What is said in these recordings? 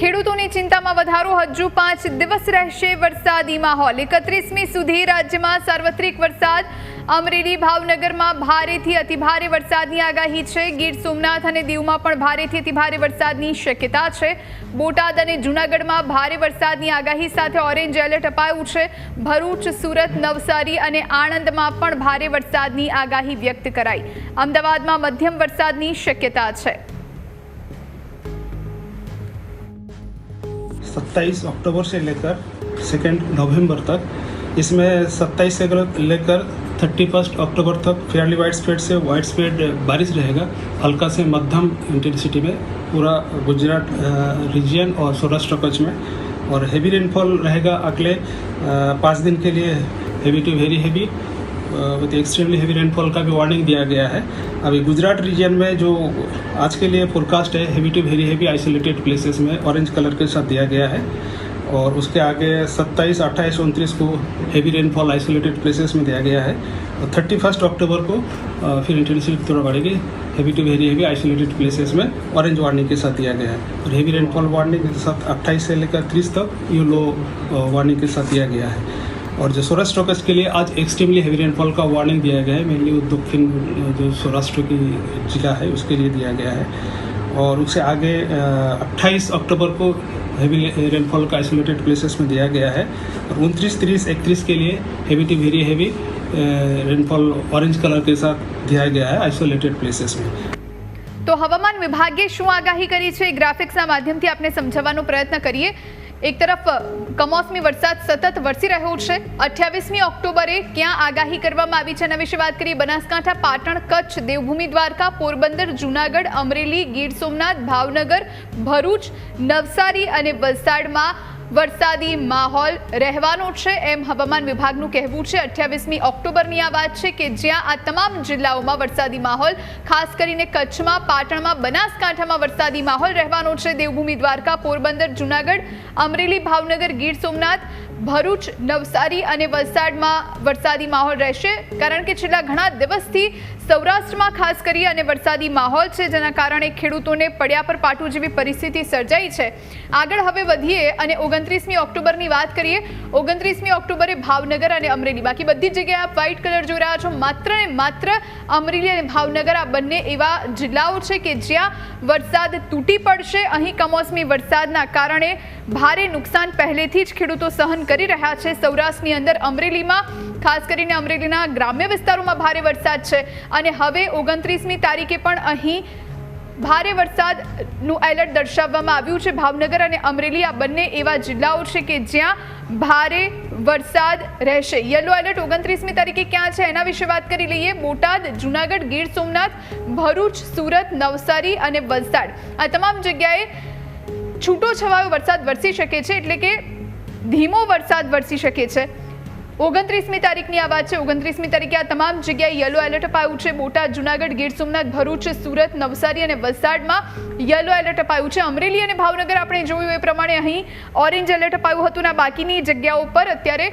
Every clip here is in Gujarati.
ખેડૂતોની ચિંતામાં વધારો. હજુ પાંચ દિવસ રહેશે વરસાદી માહોલ. એકત્રીસમી સુધી રાજ્યમાં સાર્વત્રિક વરસાદ. અમરેલી, ભાવનગરમાં ભારેથી અતિભારે વરસાદની આગાહી છે. ગીર સોમનાથ અને દીવમાં પણ ભારેથી અતિભારે વરસાદની શક્યતા છે. બોટાદ અને જૂનાગઢમાં ભારે વરસાદની આગાહી સાથે ઓરેન્જ એલર્ટ અપાયું છે. ભરૂચ, સુરત, નવસારી અને આણંદમાં પણ ભારે વરસાદની આગાહી વ્યક્ત કરાઈ. અમદાવાદમાં મધ્યમ વરસાદની શક્યતા છે. सत्ताईस अक्टूबर से लेकर सेकेंड नवंबर तक। इसमें सत्ताईस से लेकर थर्टी फ़र्स्ट अक्टूबर तक फेयरली वाइड स्प्रेड से वाइड स्प्रेड बारिश रहेगा। हल्का से मध्यम इंटेंसिटी में पूरा गुजरात रीजन और सौराष्ट्र कच्छ में। और हेवी रेनफॉल रहेगा अगले पाँच दिन के लिए। Heavy to very heavy with extremely heavy rainfall का भी वार्निंग दिया गया है। अभी गुजरात रीजन में जो आज के लिए फोरकास्ट है heavy to very heavy isolated places में ऑरेंज कलर के साथ दिया गया है। और उसके आगे 27, 28, उनतीस को हेवी रेनफॉल आइसोलेटेड प्लेसेस में दिया गया है। और थर्टी फ़र्स्ट अक्टूबर को फिर इंटेंसिटी थोड़ा बढ़ेगी। Heavy to very heavy isolated places में ऑरेंज वार्निंग के साथ दिया गया है। और हेवी रेनफॉल वार्निंग के साथ अट्ठाईस से लेकर तीस तक येलो वार्निंग के साथ दिया गया है। और जो सौराष्ट्र कच्छ के लिए आज एक्सट्रीमली हेवी रेनफॉल का वार्निंग दिया गया है मेनली दक्षिण जो सौराष्ट्र की जिला है उसके लिए दिया गया है और उससे आगे अट्ठाईस अक्टूबर को हेवी रेनफॉल का आइसोलेटेड प्लेसेस में दिया गया है और उनतीस तीस इकतीस के लिए heavy to very heavy rainfall orange colour के साथ दिया गया है आइसोलेटेड प्लेसेस में તો હવામાન વિભાગે શું આગાહી કરી છે એ ગ્રાફિક્સના માધ્યમથી આપણે સમજાવવાનો પ્રયત્ન કરીએ એક તરફ, કમોસમી વરસાદ સતત વરસી રહ્યો છે. અઠ્યાવીસમી ઓક્ટોબરે ક્યાં આગાહી કરવામાં આવી છે? એના વિશે વાત કરીએ બનાસકાંઠા, પાટણ, કચ્છ, દેવભૂમિ, દ્વારકા, પોરબંદર, જૂનાગઢ, અમરેલી, ગીર સોમનાથ, ભાવનગર, ભરૂચ, નવસારી અને વલસાડમાં વરસાદી માહોલ રહેવાનો છે એમ હવામાન વિભાગનું કહેવું છે. અઠ્યાવીસમી ઓક્ટોબરની આ વાત છે કે જ્યાં આ તમામ જિલ્લાઓમાં વરસાદી માહોલ, ખાસ કરીને કચ્છમાં, પાટણમાં, બનાસકાંઠામાં વરસાદી માહોલ રહેવાનો છે. દેવભૂમિ દ્વારકા, પોરબંદર, જૂનાગઢ, અમરેલી, ભાવનગર, ગીર સોમનાથ ભરૂચ, નવસારી અને વલસાડમાં વરસાદી માહોલ રહેશે, કારણ કે છેલ્લા ઘણા દિવસથી સૌરાષ્ટ્રમાં ખાસ કરી અને વરસાદી માહોલ છે, જેના કારણે ખેડૂતોને પડ્યા પર પાટું જેવી પરિસ્થિતિ સર્જાઈ છે. આગળ હવે વધીએ અને ઓગણત્રીસમી ઓક્ટોબરની વાત કરીએ. ઓગણત્રીસમી ઓક્ટોબરે ભાવનગર અને અમરેલી. બાકી બધી જગ્યાએ આપ વ્હાઇટ કલર જોઈ રહ્યા છો. માત્ર ને માત્ર અમરેલી અને ભાવનગર આ બંને એવા જિલ્લાઓ છે કે જ્યાં વરસાદ તૂટી પડશે. અહીં કમોસમી વરસાદના કારણે ભારે નુકસાન પહેલેથી જ ખેડૂતો સહન કરી રહ્યા છે સૌરાષ્ટ્રની અંદર અમરેલીમાં. ખાસ કરીને અમરેલીના ગ્રામ્ય વિસ્તારોમાં ભારે વરસાદ છે. અને હવે ઓગણત્રીસમી તારીખે પણ અહીં ભારે વરસાદનું એલર્ટ દર્શાવવામાં આવ્યું છે ભાવનગર અને અમરેલી. આ બંને એવા જિલ્લાઓ છે કે જ્યાં ભારે વરસાદ રહેશે. યલો એલર્ટ ઓગણત્રીસમી તારીખે ક્યાં છે એના વિશે વાત કરી લઈએ. બોટાદ, જુનાગઢ, ગીર સોમનાથ, ભરૂચ, સુરત, નવસારી અને વલસાડ. આ તમામ જગ્યાએ છૂટો છવાયો વરસાદ વરસી શકે છે. એટલે કે ધીમો વરસાદ વરસી શકે છે. ઓગણત્રીસમી તારીખની આ વાત છે. ઓગણત્રીસમી તારીખે આ તમામ જગ્યાએ યલો એલર્ટ અપાયું છે. બોટાદ, જુનાગઢ, ગીર સોમનાથ, ભરૂચ, સુરત, નવસારી અને વલસાડમાં યલો એલર્ટ અપાયું છે. અમરેલી અને ભાવનગર આપણે જોયું એ પ્રમાણે અહીં ઓરેન્જ એલર્ટ અપાયું હતું અને બાકીની જગ્યાઓ પર અત્યારે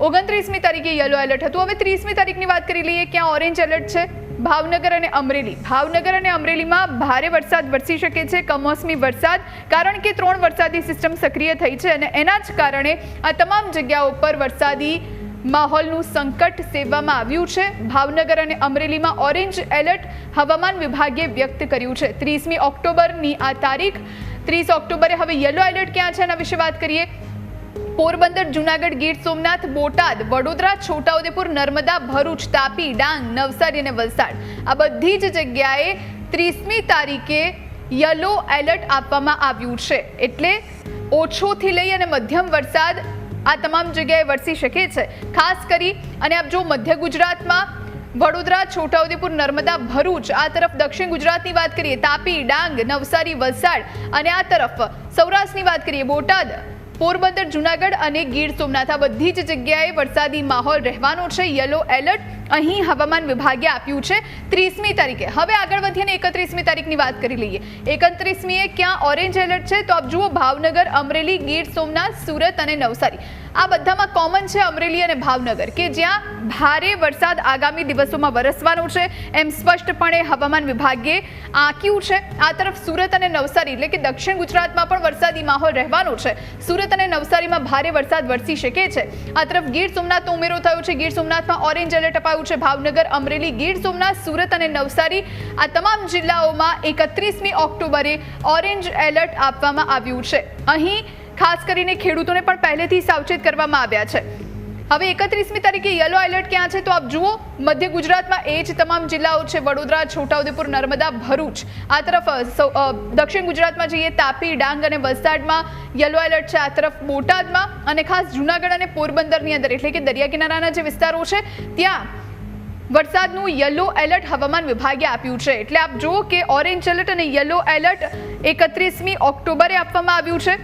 ઓગણત્રીસમી તારીખે યલો એલર્ટ હતું. હવે ત્રીસમી તારીખની વાત કરી લઈએ ક્યાં ઓરેન્જ એલર્ટ છે. ભાવનગર અને અમરેલી. ભાવનગર અને અમરેલીમાં ભારે વરસાદ વરસી શકે છે, કમોસમી વરસાદ, કારણ કે ત્રણ વરસાદી સિસ્ટમ સક્રિય થઈ છે અને એના જ કારણે આ તમામ જગ્યાઓ પર વરસાદી માહોલનું સંકટ સેવવામાં આવ્યું છે. ભાવનગર અને અમરેલીમાં ઓરેન્જ એલર્ટ હવામાન વિભાગે વ્યક્ત કર્યું છે. ત્રીસમી ઓક્ટોબરની આ તારીખ, ત્રીસ ઓક્ટોબરે હવે યલો એલર્ટ ક્યાં છે એના વિશે વાત કરીએ. પોરબંદર જૂનાગઢ ગીર સોમનાથ બોટાદ વડોદરા છોટાઉદેપુર નર્મદા ભરૂચ તાપી ડાંગ નવસારી અને વલસાડ આ બધી જ જગ્યાએ ત્રીસમી તારીખે યલો એલર્ટ આપવામાં આવ્યું છે. એટલે ઓછોથી લઈ અને મધ્યમ વરસાદ આ તમામ જગ્યાએ વરસી શકે છે. ખાસ કરી અને આપ જો મધ્ય ગુજરાતમાં વડોદરા, છોટાઉદેપુર, નર્મદા, ભરૂચ આ તરફ દક્ષિણ ગુજરાતની વાત કરીએ, તાપી, ડાંગ, નવસારી, વલસાડ અને આ તરફ સૌરાષ્ટ્રની વાત કરીએ, બોટાદ પોરબંદર જુનાગઢ અને ગીર સોમનાથ બધી જ જગ્યાએ વરસાદી માહોલ રહેવાનો છે. યલો એલર્ટ અહીં હવામાન વિભાગે આપ્યું છે ત્રીસમી તારીખે. હવે આગળ વધીને એકત્રીસમી તારીખની વાત કરી લઈએ. એકત્રીસમીએ ક્યાં ઓરેન્જ એલર્ટ છે? તો આપ જુઓ, ભાવનગર, અમરેલી, ગીર સોમનાથ, સુરત અને નવસારી. આ બધામાં કોમન છે અમરેલી અને ભાવનગર, કે જ્યાં ભારે વરસાદ આગામી દિવસોમાં વરસવાનો છે એમ સ્પષ્ટપણે હવામાન વિભાગે આંક્યું છે. આ તરફ સુરત અને નવસારી, એટલે કે દક્ષિણ ગુજરાતમાં પણ વરસાદી માહોલ રહેવાનો છે. સુરત અને નવસારીમાં ભારે વરસાદ વરસી શકે છે. આ તરફ ગીર સોમનાથનો ઉમેરો થયો છે. ગીર સોમનાથમાં ઓરેન્જ એલર્ટ અપાયું છે. ભાવનગર, અમરેલી, ગીર સોમનાથ, સુરત અને નવસારી આ તમામ જિલ્લાઓમાં એકત્રીસમી ઓક્ટોબરે ઓરેન્જ એલર્ટ આપવામાં આવ્યું છે. અહીં ખાસ કરીને ખેડૂતોને પણ પહેલેથી સાવચેત કરવામાં આવ્યા છે. હવે એકત્રીસમી તારીખે યલો એલર્ટ ક્યાં છે તો આપ જુઓ, મધ્ય ગુજરાતમાં એ જ તમામ જિલ્લાઓ છે. વડોદરા, છોટાઉદેપુર, નર્મદા, ભરૂચ. આ તરફ દક્ષિણ ગુજરાતમાં જઈએ, તાપી, ડાંગ અને વલસાડમાં યલો એલર્ટ છે. આ તરફ બોટાદમાં અને ખાસ જૂનાગઢ અને પોરબંદરની અંદર, એટલે કે દરિયા કિનારાના જે વિસ્તારો છે, ત્યાં વરસાદનું યલો એલર્ટ હવામાન વિભાગે આપ્યું છે. એટલે આપ જુઓ કે ઓરેન્જ એલર્ટ અને યલો એલર્ટ એકત્રીસમી ઓક્ટોબરે આપવામાં આવ્યું છે.